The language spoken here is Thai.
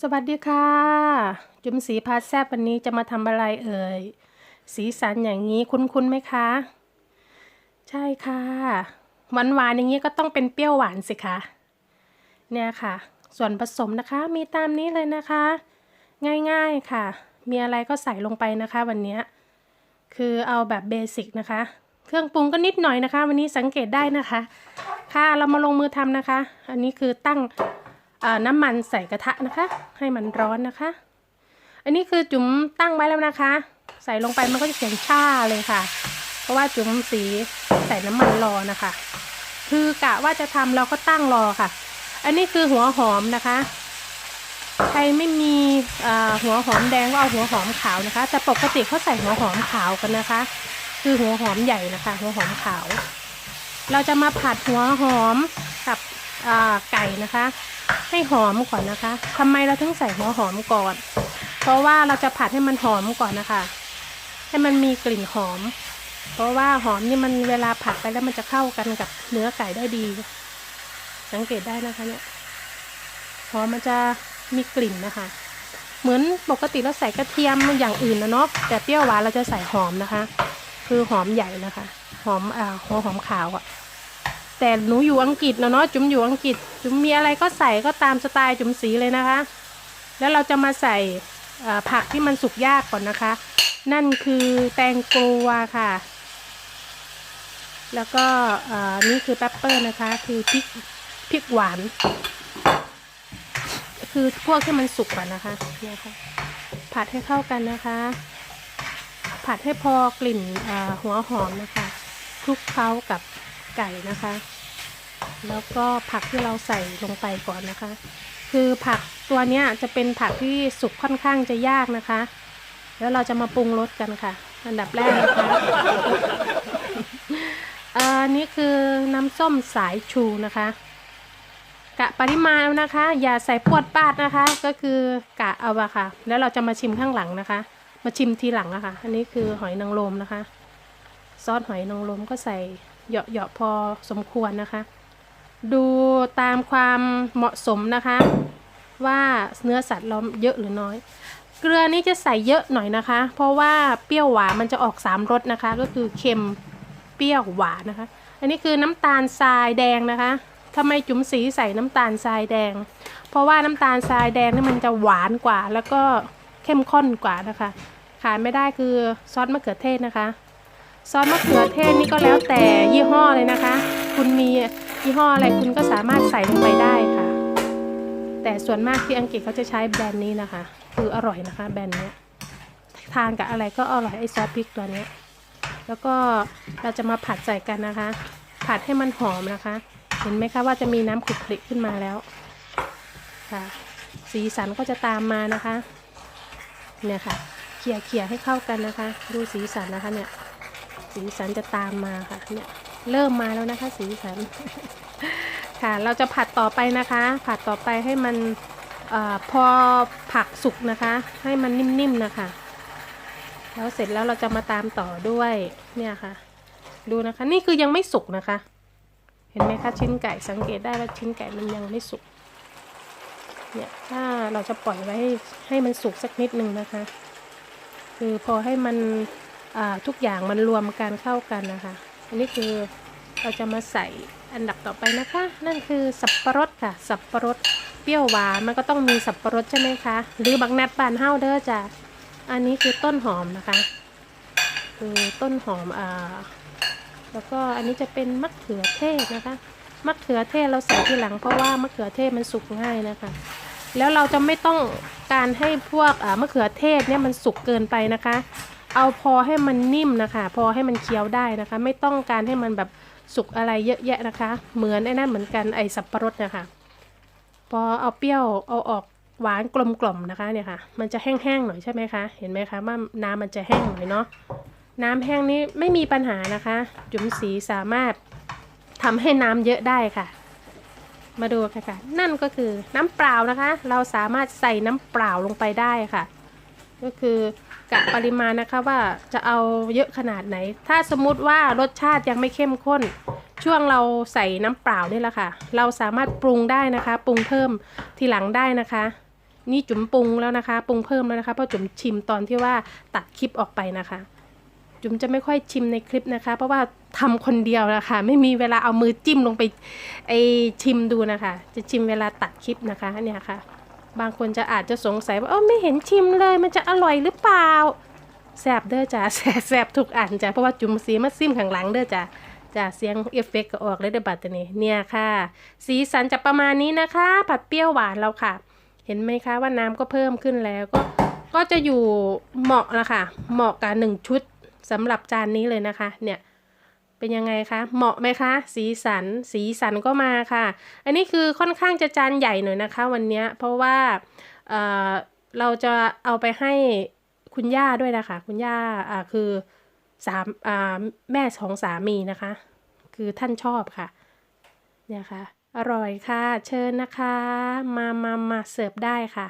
สวัสดีค่ะ จุ๋มสีพาแซบวันนี้จะมาทำอะไรเอ่ย สีสันอย่างนี้คุ้นๆไหมคะ ใช่ค่ะ หวานหวานๆอย่างนี้ก็ต้องเป็นเปรี้ยวหวานสิคะ เนี่ยค่ะ ส่วนผสมนะคะมีตามนี้เลยนะคะ ง่ายๆค่ะ มีอะไรก็ใส่ลงไปนะคะวันนี้ คือเอาแบบเบสิกนะคะ เครื่องปรุงก็นิดหน่อยนะคะ วันนี้สังเกตได้นะคะ ค่ะเรามาลงมือทำนะคะ อันนี้คือตั้ง น้ำมันใส่กระทะนะคะ ให้มันร้อนนะคะ อันนี้คือจุ๋มตั้งไว้แล้วนะคะ ใส่ลงไปมันก็จะเสียงช่าเลยค่ะ เพราะว่าจุ๋มสีใส่น้ำมันรอนะคะ คือกะว่าจะทำเราก็ตั้งรอค่ะ อันนี้คือหัวหอมนะคะ ใครไม่มีหัวหอมแดงก็เอาหัวหอมขาวนะคะ แต่ปกติเขาใส่หัวหอมขาวกันนะคะ คือหัวหอมใหญ่นะคะ หัวหอมขาว เราจะมาผัดหัวหอมกับ ไก่นะคะ ให้หอมก่อนนะคะทำไมเราถึงใส่หัวหอมก่อน เพราะว่าเราจะผัดให้มันหอมก่อนนะคะ ให้มันมีกลิ่นหอม เพราะว่าหอมนี่มันเวลาผัดไปแล้วมันจะเข้ากันกับเนื้อไก่ได้ดี สังเกตได้นะคะเนี่ยหอมมันจะมีกลิ่นนะคะ เหมือนปกติเราใส่กระเทียมอย่างอื่นนะเนาะแต่เปรี้ยวหวานเราจะใส่หอมนะคะ คือหอมใหญ่นะคะ หอมอ่าหัวหอมขาวอะ แต่หนูอยู่อังกฤษนะเนาะจุ๋มอยู่อังกฤษ จุ๋มมีอะไรก็ใส่ก็ตามสไตล์จุ๋มสีเลยนะคะ แล้วเราจะมาใส่ผักที่มันสุกยากก่อนนะคะ นั่นคือแตงกวาค่ะ แล้วก็นี่คือแปปเปอร์นะคะ คือพริกพริกหวาน คือพวกที่มันสุกก่อนนะคะเนี่ยค่ะผัดให้เข้ากันนะคะ ผัดให้พอกลิ่นหัวหอมนะคะคลุกเคล้ากับ ไก่นะคะ แล้วก็ผักที่เราใส่ลงไปก่อนนะคะ คือผักตัวเนี้ยจะเป็นผักที่สุกค่อนข้างจะยากนะคะ แล้วเราจะมาปรุงรสกันค่ะ อันดับแรกนะคะอันนี้คือน้ำส้มสายชูนะคะกะปริมาณเอานะคะ อย่าใส่ปวดปาดนะคะ ก็คือกะเอาอะค่ะ แล้วเราจะมาชิมข้างหลังนะคะ มาชิมทีหลังอะค่ะ อันนี้คือหอยนางรมนะคะ ซอสหอยนางรมก็ใส่ เหยาะๆพอสมควรนะคะ ดูตามความเหมาะสมนะคะ ว่าเนื้อสัตว์เราเยอะหรือน้อย เกลือนี่จะใส่เยอะหน่อยนะคะ เพราะว่าเปรี้ยวหวานมันจะออกสามรสนะคะ ก็คือเค็มเปรี้ยวหวานนะคะ อันนี้คือน้ำตาลทรายแดงนะคะทำไมจุ๋มสีใส่น้ำตาลทรายแดง เพราะว่าน้ำตาลทรายแดงนี่มันจะหวานกว่า แล้วก็เข้มข้นกว่านะคะ ขาดไม่ได้คือซอสมะเขือเทศนะคะ ซอสมะเขือเทศนี่ก็แล้วแต่ยี่ห้อเลยนะคะ คุณมียี่ห้ออะไรคุณก็สามารถใส่ลงไปได้ค่ะ แต่ส่วนมากที่อังกฤษเขาจะใช้แบรนด์นี้นะคะ คืออร่อยนะคะ แบรนด์นี้ทานกับอะไรก็อร่อยไอซอสพริกตัวนี้แล้วก็เราจะมาผัดใส่กันนะคะ ผัดให้มันหอมนะคะ เห็นไหมคะว่าจะมีน้ำขุกคลิกขึ้นมาแล้วค่ะ สีสันก็จะตามมานะคะ เนี่ยค่ะเขี่ยเขี่ยให้เข้ากันนะคะ ดูสีสันนะคะเนี่ย สีสันจะตามมาค่ะเนี่ยเริ่มมาแล้วนะคะ สีสันค่ะ เราจะผัดต่อไปนะคะ ผัดต่อไปให้มันอพอผักสุกนะคะ ให้มันนิ่มๆนะคะ แล้วเสร็จแล้วเราจะมาตามต่อด้วยเนี่ยค่ะ ดูนะคะ นี่คือยังไม่สุกนะคะ เห็นไหมคะชิ้นไก่สังเกตได้ว่าชิ้นไก่มันยังไม่สุกเนี่ยถ้าเราจะปล่อยไว้ให้ให้มันสุกสักนิดนึงนะคะ คือพอให้มัน ทุกอย่างมันรวมกันเข้ากันนะคะ อันนี้คือเราจะมาใส่อันดับต่อไปนะคะ นั่นคือสับปะรดค่ะ สับปะรดเปรี้ยวหวานมันก็ต้องมีสับปะรดใช่ไหมคะหรือบักนัดบานเฮาเด้อจ้ะอันนี้คือต้นหอมนะคะ คือต้นหอมอ่าแล้วก็อันนี้จะเป็นมะเขือเทศนะคะมะเขือเทศเราใส่ทีหลังเพราะว่ามะเขือเทศมันสุกง่ายนะคะ แล้วเราจะไม่ต้องการให้พวกอ่ามะเขือเทศเนี่ยมันสุกเกินไปนะคะ เอาพอให้มันนิ่มนะคะ พอให้มันเคี้ยวได้นะคะ ไม่ต้องการให้มันแบบสุกอะไรเยอะแยะนะคะ เหมือนไอ้นั่นเหมือนกันไอ้สับปะรดนะคะ พอเอาเปรี้ยวเอาออกหวานกลมกล่อมนะคะเนี่ยค่ะ มันจะแห้งๆหน่อยใช่ไหมคะ เห็นไหมคะว่าน้ำมันจะแห้งหน่อยเนาะน้ำแห้งนี้ไม่มีปัญหานะคะ จุ๋มสีสามารถทำให้น้ำเยอะได้ค่ะ มาดูค่ะค่ะ นั่นก็คือน้ำเปล่านะคะ เราสามารถใส่น้ำเปล่าลงไปได้ค่ะ ก็คือ กะปริมาณนะคะว่าจะเอาเยอะขนาดไหน ถ้าสมมุติว่ารสชาติยังไม่เข้มข้น ช่วงเราใส่น้ำเปล่านี่แหละค่ะ เราสามารถปรุงได้นะคะ ปรุงเพิ่มทีหลังได้นะคะ นี่จุ๋มปรุงแล้วนะคะ ปรุงเพิ่มแล้วนะคะเพราะจุ๋มชิมตอนที่ว่าตัดคลิปออกไปนะคะ จุ๋มจะไม่ค่อยชิมในคลิปนะคะ เพราะว่าทำคนเดียวนะคะ ไม่มีเวลาเอามือจิ้มลงไปไอชิมดูนะคะ จะชิมเวลาตัดคลิปนะคะเนี่ยค่ะ บางคนจะอาจจะสงสัยว่าเออไม่เห็นชิมเลย มันจะอร่อยหรือเปล่าแซบเด้อจ้ะแซบแซบทุกอันจ้ะเพราะว่าจุ๋มสีมาซิมข้างหลังเด้อจ้ะจ้ะเสียงเอฟเฟกต์ก็ออกเลยเด้อบัดตรนี้เนี่ยค่ะ สีสันจะประมาณนี้นะคะ ผัดเปรี้ยวหวานเราค่ะ เห็นไหมคะว่าน้ำก็เพิ่มขึ้นแล้วก็ก็จะอยู่เหมาะนะคะเหมาะกับหนึ่งชุดสำหรับจานนี้เลยนะคะ เนี่ย เป็นยังไงคะเหมาะไหมคะ สีสันสีสันก็มาค่ะ อันนี้คือค่อนข้างจะจานใหญ่หน่อยนะคะ วันนี้เพราะว่าเเราจะเอาไปให้คุณย่าด้วยนะคะ คุณย่าคือสามแม่ของสามีนะคะ คือท่านชอบค่ะเนี่ยค่ะ อร่อยค่ะ เชิญนะคะ มามามาเสิร์ฟได้ค่ะ